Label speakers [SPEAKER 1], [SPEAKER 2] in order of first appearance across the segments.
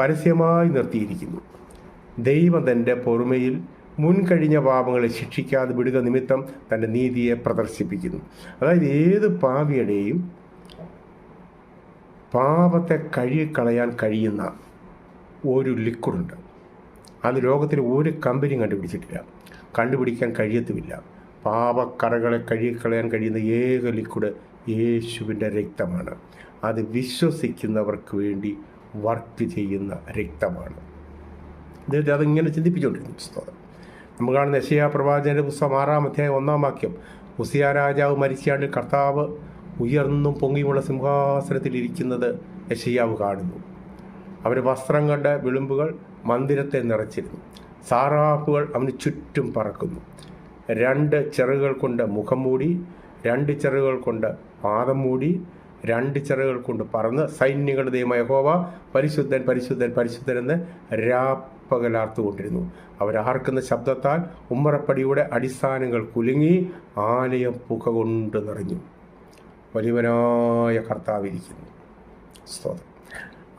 [SPEAKER 1] പരസ്യമായി നിർത്തിയിരിക്കുന്നു. ദൈവം തന്റെ പൊറുമയിൽ മുൻകഴിഞ്ഞ പാപങ്ങളെ ശിക്ഷിക്കാതെ വിടുക നിമിത്തം തന്റെ നീതിയെ പ്രദർശിപ്പിക്കുന്നു. അതായത് ഏത് പാപിയുടെയും പാപത്തെ കഴുകിക്കളയാൻ കഴിയുന്ന ഒരു ലിക്വിഡുണ്ട് അത് ലോകത്തിൽ ഒരു കമ്പനിയും കണ്ടുപിടിച്ചിട്ടില്ല. കണ്ടുപിടിക്കാൻ കഴിയത്തുമില്ല. പാപക്കറകളെ കഴുകിക്കളയാൻ കഴിയുന്ന ഏക ലിക്വിഡ് യേശുവിന്റെ രക്തമാണ്. അത് വിശ്വസിക്കുന്നവർക്ക് വേണ്ടി വർക്ക് ചെയ്യുന്ന രക്തമാണ്. അദ്ദേഹത്തെ അതിങ്ങനെ ചിന്തിപ്പിച്ചുകൊണ്ടിരുന്നു പുസ്തകം നമ്മൾ കാണുന്ന യശയാ പ്രവാചകന്റെ പുസ്തകം ആറാം അധ്യായം ഒന്നാം വാക്യം. ഉസിയ രാജാവ് മരിച്ചാണ്ട് കർത്താവ് ഉയർന്നും പൊങ്ങിയുമുള്ള സിംഹാസനത്തിൽ ഇരിക്കുന്നത് യശയാവ് കാണുന്നു. അവർ വസ്ത്രം കണ്ട വിളുമ്പുകൾ മന്ദിരത്തെ നിറച്ചിരുന്നു. സാറാപ്പുകൾ അവന് ചുറ്റും പറക്കുന്നു. രണ്ട് ചെറുകൾ കൊണ്ട് മുഖം മൂടി രണ്ട് ചെറുകൾ കൊണ്ട് പാദം മൂടി രണ്ട് ചിറകൾ കൊണ്ട് പറന്ന് സൈന്യങ്ങളുടെ ദൈവമായ ഹോവ പരിശുദ്ധൻ പരിശുദ്ധൻ പരിശുദ്ധൻ എന്ന് രാപ്പകലാർത്തുകൊണ്ടിരുന്നു. അവരാർക്കുന്ന ശബ്ദത്താൽ ഉമ്മറപ്പടിയുടെ അടിസ്ഥാനങ്ങൾ കുലുങ്ങി ആലയം പുക കൊണ്ട് നിറഞ്ഞു. വലിയവനായ കർത്താവിരിക്കുന്നു സ്തോത്രം.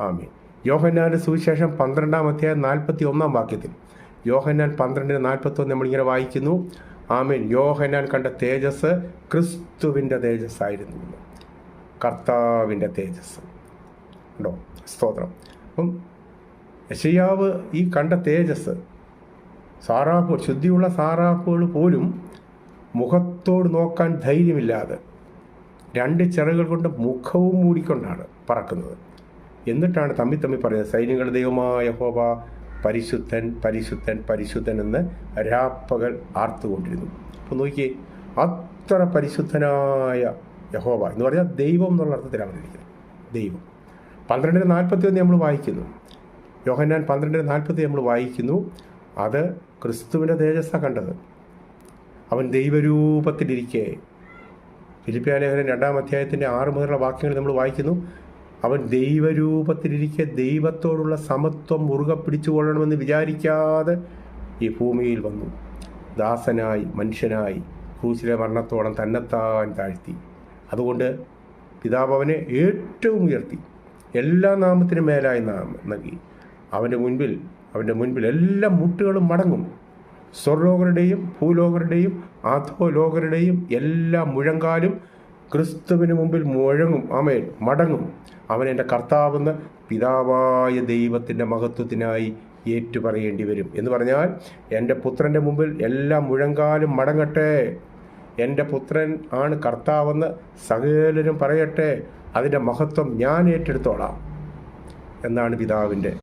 [SPEAKER 1] ആമീൻ. യോഹന്നാന്റെ സുവിശേഷം പന്ത്രണ്ടാം അധ്യായം നാൽപ്പത്തി ഒന്നാം വാക്യത്തിൽ. യോഹന്നാൻ പന്ത്രണ്ടിന് നാൽപ്പത്തൊന്ന് നമ്മളിങ്ങനെ വായിക്കുന്നു. ആമീൻ. യോഹന്നാൻ കണ്ട തേജസ് ക്രിസ്തുവിന്റെ തേജസ്സായിരുന്നു. കർത്താവിന്റെ തേജസ് ഉണ്ടോ? സ്തോത്രം. അപ്പം യശയാവ് ഈ കണ്ട തേജസ് സാറാപ്പുകൾ ശുദ്ധിയുള്ള സാറാപ്പുകൾ പോലും മുഖത്തോട് നോക്കാൻ ധൈര്യമില്ലാതെ രണ്ട് ചിറകൾ കൊണ്ട് മുഖവും മൂടിക്കൊണ്ടാണ് പറക്കുന്നത്. എന്നിട്ടാണ് തമ്മി തമ്മി പറയുന്നത് സൈനികൾ ദൈവമായ ഹോബ പരിശുദ്ധൻ പരിശുദ്ധൻ പരിശുദ്ധൻ എന്ന് രാപ്പകൽ ആർത്തുകൊണ്ടിരുന്നു. അപ്പോൾ നോക്കിയേ അത്ര പരിശുദ്ധനായ യഹോവ എന്ന് പറഞ്ഞാൽ ദൈവം എന്നുള്ള അർത്ഥത്തിലാണ് ഇരിക്കുന്നത് ദൈവം. പന്ത്രണ്ടിന് നാൽപ്പത്തി ഒന്ന് നമ്മൾ വായിക്കുന്നു. യോഹന്നാൻ പന്ത്രണ്ടിന് നാൽപ്പത്തി നമ്മൾ വായിക്കുന്നു. അത് ക്രിസ്തുവിന്റെ തേജസ്സാണ് കണ്ടത്. അവൻ ദൈവരൂപത്തിലിരിക്കെ. ഫിലിപ്പിയ ലേഖനം രണ്ടാം അധ്യായത്തിന്റെ ആറ് മുതലുള്ള വാക്യങ്ങൾ നമ്മൾ വായിക്കുന്നു. അവൻ ദൈവരൂപത്തിലിരിക്കെ ദൈവത്തോടുള്ള സമത്വം മുറുകെ പിടിച്ചുകൊള്ളണമെന്ന് വിചാരിക്കാതെ ഈ ഭൂമിയിൽ വന്നു. ദാസനായി മനുഷ്യനായി ക്രൂശിലെ മരണത്തോളം തന്നെത്താൻ താഴ്ത്തി. അതുകൊണ്ട് പിതാവ് ഏറ്റവും ഉയർത്തി എല്ലാ നാമത്തിനും മേലായി നാം നൽകി. അവന്റെ മുൻപിൽ അവന്റെ മുൻപിൽ എല്ലാ മുട്ടുകളും മടങ്ങും. സ്വർലോകരുടെയും ഭൂലോകരുടെയും അധോലോകരുടെയും എല്ലാ മുഴങ്കാലും ക്രിസ്തുവിന് മുമ്പിൽ മുഴങ്ങും. ആമേൻ. മടങ്ങും. അവൻ എന്റെ കർത്താവെന്ന് പിതാവായ ദൈവത്തിന്റെ മഹത്വത്തിനായി ഏറ്റുപറയേണ്ടി വരും. എന്ന് പറഞ്ഞാൽ എന്റെ പുത്രന്റെ മുമ്പിൽ എല്ലാ മുഴങ്കാലും മടങ്ങട്ടെ. എന്റെ പുത്രൻ ആണ് കർത്താവെന്ന് സകലരും പറയട്ടെ. അതിന്റെ മഹത്വം ഞാൻ ഏറ്റെടുത്തോളാം. എന്നാണ് പിതാവിന്റെ